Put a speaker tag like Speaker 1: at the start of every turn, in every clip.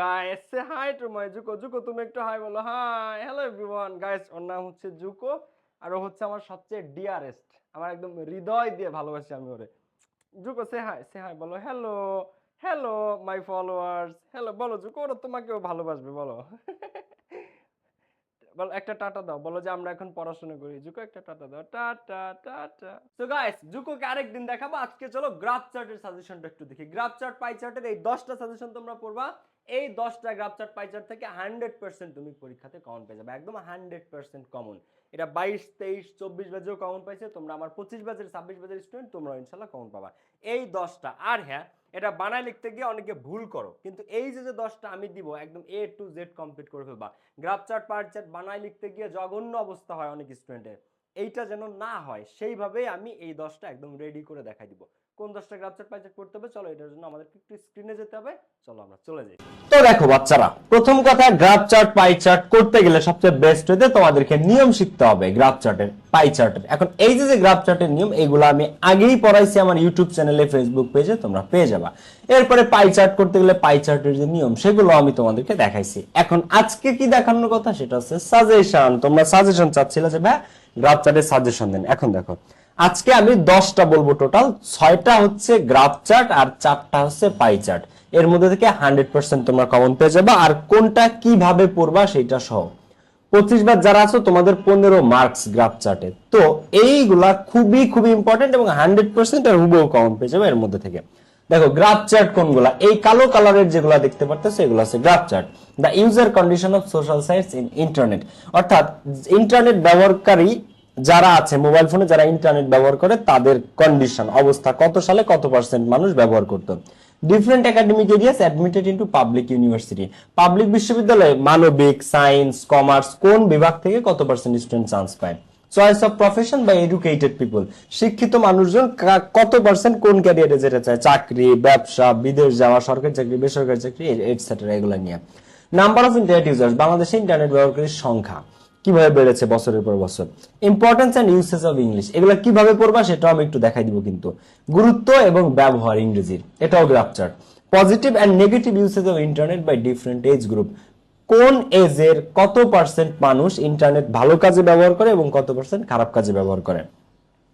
Speaker 1: Guys hi to my Zuko Zuko তুমি একটু hi বলো। হাই হ্যালো এভরিওয়ান গাইস ওর নাম হচ্ছে জুকো আর ও হচ্ছে আমার সবচেয়ে ডিয়ারেস্ট আমার একদম হৃদয় দিয়ে ভালোবাসি আমি ওরে। Zuko say hi say hi বলো। Hello hello my followers hello বলো জুকো ওরা তোমাকেও ভালোবাসবে, বলো। বলো, একটা টাটা দাও। বলো যে আমরা এখন পড়াশোনা করি। জুকো একটা টাটা দাও। Tata tata. তো গাইস জুকোকে আরেকদিন দেখাবো। আজকে চলো গ্রাফ চার্টের সাজেশনটা একটু দেখি। গ্রাফ চার্ট পাই চার্টের এই দশটা সাজেশন তোমরা পড়বা। এই দশটা গ্রাফ চার্ট পাই চার্ট থেকে হান্ড্রেড পার্সেন্ট তুমি পরীক্ষাতে কমন পেয়ে যাবে, একদম হান্ড্রেড পার্সেন্ট কমন এটা বাইশ, তেইশ, চব্বিশ বাজেও কমন পাইছে, তোমরা আমার পঁচিশ বাজের ছাব্বিশ বাজের স্টুডেন্ট তোমরা ইনশাল্লাহ কমন পাবা। এই দশটা, আর হ্যাঁ এটা বানায় লিখতে গিয়ে অনেকে ভুল করো, কিন্তু এই যে যে দশটা আমি দিব, একদম এ টু জেড কমপ্লিট করে ফেলবা। গ্রাফ চার্ট পার চার্ট বানায় লিখতে গিয়ে জঘন্য অবস্থা হয় অনেক স্টুডেন্টের এইটা যেন না হয়, সেইভাবেই আমি এই দশটা একদম রেডি করে দেখাই দিব। কোন দশটা গ্রাফ চার্ট পার করতে হবে, চলো এটার জন্য আমাদেরকে একটু স্ক্রিনে যেতে হবে, চলো আমরা চলে যাই।
Speaker 2: তো দেখো বাচ্চারা, প্রথম কথা গ্রাফ চার্ট পাই চার্ট করতে গেলে সবচেয়ে বেস্ট হতে তোমাদেরকে নিয়ম শিখতে হবে গ্রাফ চার্টের পাই চার্টের এখন এই যে যে গ্রাফ চার্টের নিয়ম, এগুলো আমি আগেই পড়াইছি আমার ইউটিউব চ্যানেলে ফেসবুক পেজে তোমরা পেয়ে যাবা। এরপরে পাই চার্ট করতে গেলে পাই চার্টের যে নিয়ম, সেগুলো আমি তোমাদেরকে দেখাইছি। এখন আজকে কি দেখানোর কথা, সেটা হচ্ছে সাজেশন তোমরা সাজেশন চাচ্ছিলে যে, ভাই গ্রাফ চার্টের সাজেশন দেন। এখন দেখো, আজকে আমি দশটা বলব টোটাল ছয়টা হচ্ছে গ্রাফ চার্ট আর চারটা হচ্ছে পাই চার্ট এর মধ্যে থেকে হান্ড্রেড পার্সেন্ট তোমরা কমন পেয়ে যাবে। আর কোনটা কীভাবে পড়বা সেটা সহ। পঁচিশ বার যারা আছো, তোমাদের পনেরো মার্কস গ্রাফ চার্টে তো এইগুলা খুবই খুবই ইম্পর্টেন্ট এবং হান্ড্রেড পার্সেন্ট আর হুবহু কমন পেয়ে যাবে এর মধ্যে থেকে। দেখো গ্রাফ চার্ট কোনগুলা? এই কালো কালারের যেগুলা দেখতে পারতেছো, এগুলো আছে graph chart the user condition of social science in internet অর্থাৎ ইন্টারনেট ব্যবহারকারী যারা আছে মোবাইল ফোনে যারা ইন্টারনেট ব্যবহার করে, তাদের কন্ডিশন অবস্থা কত সালে কত পার্সেন্ট মানুষ ব্যবহার করতো? Different academic areas admitted into public university public বিশ্ববিদ্যালয়ে মানবিক সায়েন্স কমার্স কোন বিভাগ থেকে কত পার্সেন্ট স্টুডেন্ট চান্স পায়? চয়েস অফ প্রফেশন বা এডুকেটেড পিপল শিক্ষিত মানুষজন কত পার্সেন্ট কোন ক্যারিয়ারে যেতে চায়? চাকরি, ব্যবসা, বিদেশ যাওয়া, সরকারি চাকরি, বেসরকারি চাকরি এটসেট্রা এগুলো নিয়ে। নাম্বার অফ ইন্টারনেট ইউজার্স বাংলাদেশে ইন্টারনেট ব্যবহারকারীর সংখ্যা কীভাবে বেড়েছে বছরের পর বছর? Importance and usage of English এগুলো কীভাবে পড়বা সেটাও আমি একটু দেখাই দিব কিন্তু। গুরুত্ব এবং ব্যবহার, ইংরেজির, এটাও graph chart positive and negative usage of internet by different age group কোন এজের কত পার্সেন্ট মানুষ ইন্টারনেট ভালো কাজে ব্যবহার করে এবং কত পার্সেন্ট খারাপ কাজে ব্যবহার করে?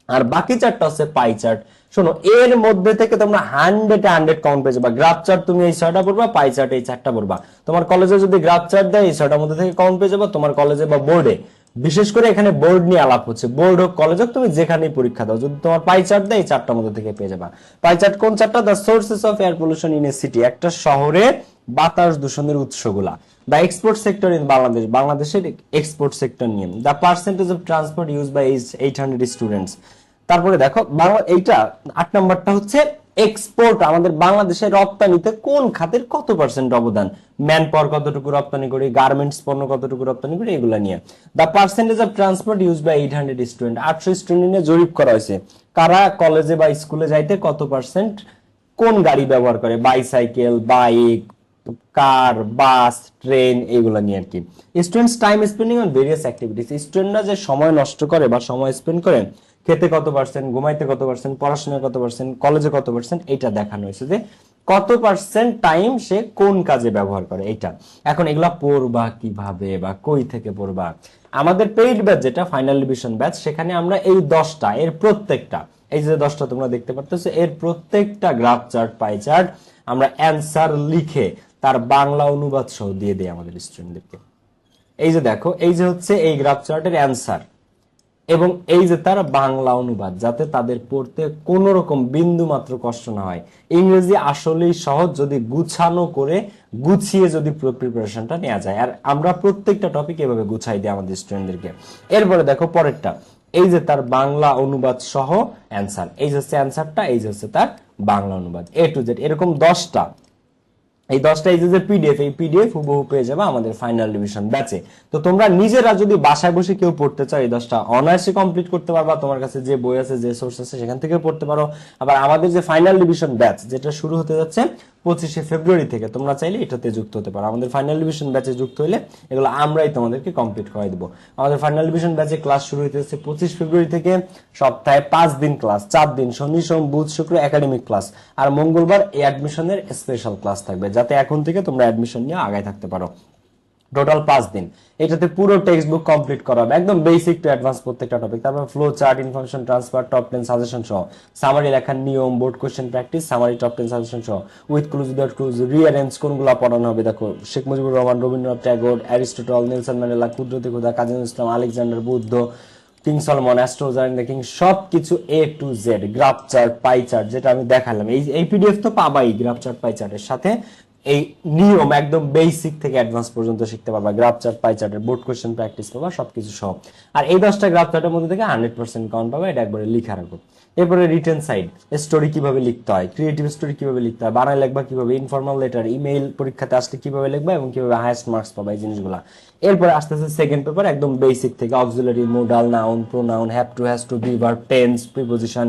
Speaker 2: আর বাকি চারটা হচ্ছে পাই চার্ট শোনো, এর মধ্যে থেকে তোমরা হান্ড্রেড হান্ড্রেড কাউন্ট পেয়ে যাবা। গ্রাফ চার্ট তুমি এই ছয়টা পড়বা পাই চার্ট এই চারটা পড়বা। তোমার কলেজে যদি গ্রাফ চার্ট দেয়, এই ছয়টার মধ্যে থেকে কাউন্ট পেয়ে যাবা তোমার কলেজে বা বোর্ডে বিশেষ করে এখানে বোর্ড নিয়ে আলাপ হচ্ছে। বোর্ড হোক কলেজ হোক, তুমি যেখানেই পরীক্ষা দাও, যদি তোমার পাই চার্ট দেয়, এই চারটার মধ্যে থেকে পেয়ে যাবা। পাই চার্ট কোন চারটা the sources of air pollution in a city একটা শহরে বাতাস দূষণের উৎসগুলা। The export sector in Bangladesh বাংলাদেশের এক্সপোর্ট সেক্টর নিয়ে the percentage of transport use by eight hundred students তারপরে দেখো, বাংলা এইটা, আট নাম্বারটা হচ্ছে এক্সপোর্ট আমাদের বাংলাদেশের রপ্তানিতে কোন খাতের কত পার্সেন্ট অবদান? ম্যান পাওয়ার কতটুকু রপ্তানি করি গার্মেন্টস পণ্য কতটুকু রপ্তানি করি, এগুলো নিয়ে। The percentage of transport use by eight hundred student আটশো স্টুডেন্ট নিয়ে জরিপ করা হয়েছে। কারা কলেজে বা স্কুলে যাইতে কত পার্সেন্ট কোন গাড়ি ব্যবহার করে? Bicycle bike car bus train এগুলো নিয়ে আর কি। Students time spending on various activities স্টুডেন্টরা যে সময় নষ্ট করে বা সময় স্পেন্ড করে খেতে কত পার্সেন্ট ঘুমাইতে কত পার্সেন্ট পড়াশোনায় কত পার্সেন্ট কলেজে কত পার্সেন্ট এটা দেখানো হয়েছে যে কত পার্সেন্ট টাইম সে কোন কাজে ব্যবহার করে এটা এখন এগুলা পড়বা কীভাবে বা কই থেকে পড়বা? আমাদের পেইড ব্যাচ যেটা ফাইনাল ডিভিশন ব্যাচ সেখানে আমরা এই দশটা, এর প্রত্যেকটা, এই যে দশটা তোমরা দেখতে পাচ্ছ এর প্রত্যেকটা গ্রাফ চার্ট পাই চার্ট আমরা অ্যান্সার লিখে তার বাংলা অনুবাদ সহ দিয়ে দেই আমাদের স্টুডেন্টদেরকে এই যে দেখো, এই যে হচ্ছে এই গ্রাফ চার্টের অ্যান্সার এবং এই যে তার বাংলা অনুবাদ, যাতে তাদের পড়তে কোনো রকম বিন্দু মাত্র কষ্ট না হয়। ইংরেজি আসলেই সহজ যদি গুছানো করে গুছিয়ে যদি প্রিপারেশনটা নেওয়া যায়। আর আমরা প্রত্যেকটা টপিক এভাবে গুছাই দিই আমাদের স্টুডেন্টদেরকে এরপরে দেখো পরেরটা। এই যে তার বাংলা অনুবাদ সহ অ্যান্সার এই যে হচ্ছে অ্যান্সারটা এই যে হচ্ছে তার বাংলা অনুবাদ। এ টু জেড এরকম দশটা এই দশটা যে পিডিএফ এই পিডিএফ হুবহু পেয়ে যাবে আমাদের ফাইনাল রিভিশন ব্যাচে তো তোমরা নিজেরা যদি বাসায় বসে কেউ পড়তে চাও এই দশটা অনার্সে কমপ্লিট করতে পারবা, তোমার কাছে যে বই আছে, যে সোর্স আছে, সেখান থেকে পড়তে পারো। আবার আমাদের যে ফাইনাল রিভিশন ব্যাচ যেটা শুরু হতে যাচ্ছে পঁচিশে ফেব্রুয়ারি থেকে তোমরা চাইলে এটাতে যুক্ত হতে পারো। আমাদের ফাইনাল ডিভিশন ব্যাচে যুক্ত হলে এগুলো আমরাই তোমাদেরকে কমপ্লিট করে দেবো। আমাদের ফাইনাল ডিভিশন ব্যাচে ক্লাস শুরু হইতেছে পঁচিশ ফেব্রুয়ারি থেকে সপ্তাহে পাঁচ দিন ক্লাস চার দিন শনি, সোম, বুধ, শুক্র একাডেমিক ক্লাস আর মঙ্গলবার এই অ্যাডমিশনের স্পেশাল ক্লাস থাকবে, যাতে এখন থেকে তোমরা অ্যাডমিশন নিয়ে আগায় থাকতে পারো। টোটাল পাঁচ দিন। এটাতে পুরো টেক্সট বুক কমপ্লিট করা হবে। একদম বেসিক টু অ্যাডভান্স প্রত্যেকটা টপিক তারপর flow chart information transfer top ten suggestion সহ। সামারি লেখার নিয়ম board question practice summary top ten suggestion সহ। With clues without clues rearrange কোনগুলো পড়ানো হবে? দেখো, Sheikh Mujibur Rahman, Rabindranath Tagore, Aristotle, Nelson Mandela Qudrati Khuda Kazi Islam, Alexander Buddha, king Solomon অ্যাস্ট্রোজার king সব কিছু A to Z graph chart pie chart যেটা আমি দেখালাম। এই এই পিডিএফ তো পাবাই গ্রাফ চার্ট পাই চার্টের সাথে। এই নিয়ম একদম বেসিক থেকে অ্যাডভান্স পর্যন্ত শিখতে পারবা। গ্রাফ চার্ট পাই চার্টের বোর্ড কোশ্চেন প্র্যাকটিস পাবা, সবকিছু সব আর এই দশটা গ্রাফ চার্টের মধ্যে থেকে হান্ড্রেড পার্সেন্ট কাউন্ট পাবা, এটা একবারে লিখা রাখো এরপরে রিটেন সাইড স্টোরি কীভাবে লিখতে হয় ক্রিয়েটিভ স্টোরি কীভাবে লিখতে হয়, বানায় লিখবা কীভাবে ইনফর্মাল লেটার ইমেইল পরীক্ষাতে আসলে কীভাবে লিখবা এবং কীভাবে হাইয়েস্ট মার্কস পাবা এই জিনিসগুলো। এরপরে আস্তে আস্তে সেকেন্ড পেপার একদম বেসিক থেকে auxiliary modal noun pronoun have to has to be verb tense preposition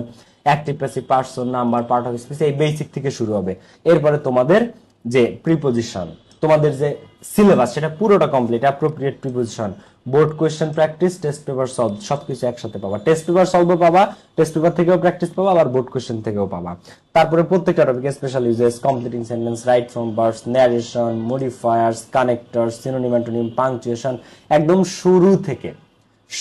Speaker 2: active passive person number part of speech এই বেসিক থেকে শুরু হবে। এরপরে তোমাদের যে প্রিপোজিশন তোমাদের যে সিলেবাস সেটা পুরোটা complete appropriate preposition board question practice test paper solve সবকিছু একসাথে পাবা। টেস্ট পেপার সলভও পাবা টেস্ট পেপার থেকেও প্র্যাকটিস পাবা, আবার বোর্ড কোয়েশ্চেন থেকেও পাবা। তারপরে প্রত্যেকটা topic special uses completing sentence right from verbs narration modifiers connector synonym antonym punctuation একদম শুরু থেকে।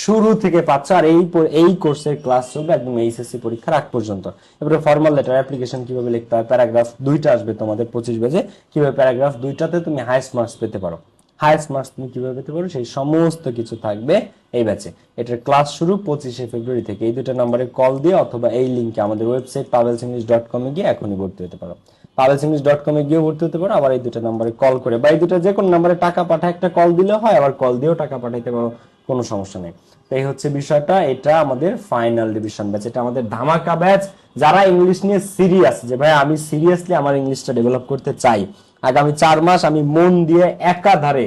Speaker 2: শুরু থেকে পাচ্ছ আর এই এই কোর্সের ক্লাস চলবে একদম এইচএসসি পরীক্ষার আগ পর্যন্ত। এবারে ফর্মাল লেটার অ্যাপ্লিকেশন কীভাবে লিখতে হয় প্যারাগ্রাফ দুইটা আসবে তোমাদের পঁচিশ বেজে কীভাবে প্যারাগ্রাফ দুইটাতে তুমি হাইয়েস্ট মার্কস পেতে পারো। হাইয়েস্ট মার্কস তুমি কীভাবে পেতে পারো, সেই সমস্ত কিছু থাকবে এই ব্যাচে এটার ক্লাস শুরু পঁচিশে ফেব্রুয়ারি থেকে। এই দুটো নম্বরে কল দিয়ে অথবা এই লিঙ্কে আমাদের ওয়েবসাইট পাবেলস ইংলিশ ডট কমে গিয়ে এখনই ভর্তি হতে পারো। পাবেলস ইংলিশ ডট কমে গিয়ে ভর্তি হতে পারো, আবার এই দুটো নম্বরে কল করে বা এই দুটো যে কোনো নম্বরে টাকা পাঠায় একটা কল দিলে হয়, আবার কল দিয়েও টাকা পাঠাইতে পারো। কোনো সমস্যা নেই। তো এই হচ্ছে বিষয়টা, এটা আমাদের ফাইনাল ডিভিশন ব্যাচ এটা আমাদের ধামাকা ব্যাচ যারা ইংলিশ নিয়ে সিরিয়াস যে ভাই আমি সিরিয়াসলি আমার ইংলিশটা ডেভেলপ করতে চাই, আগামী চার মাস আমি মন দিয়ে একাধারে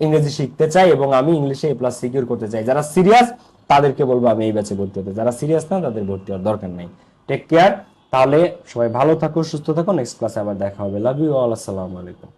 Speaker 2: ইংরেজি শিখতে চাই এবং আমি ইংলিশে এ প্লাস সিকিউর করতে চাই। যারা সিরিয়াস তাদেরকে বলব আমি এই ব্যাচে ভর্তি হতে। যারা সিরিয়াস না, তাদের ভর্তি হওয়ার দরকার নাই। টেক কেয়ার তাহলে সবাই ভালো থাকো, সুস্থ থাকো নেক্সট ক্লাসে আবার দেখা হবে। লাভ ইউ অল আসসালামু আলাইকুম।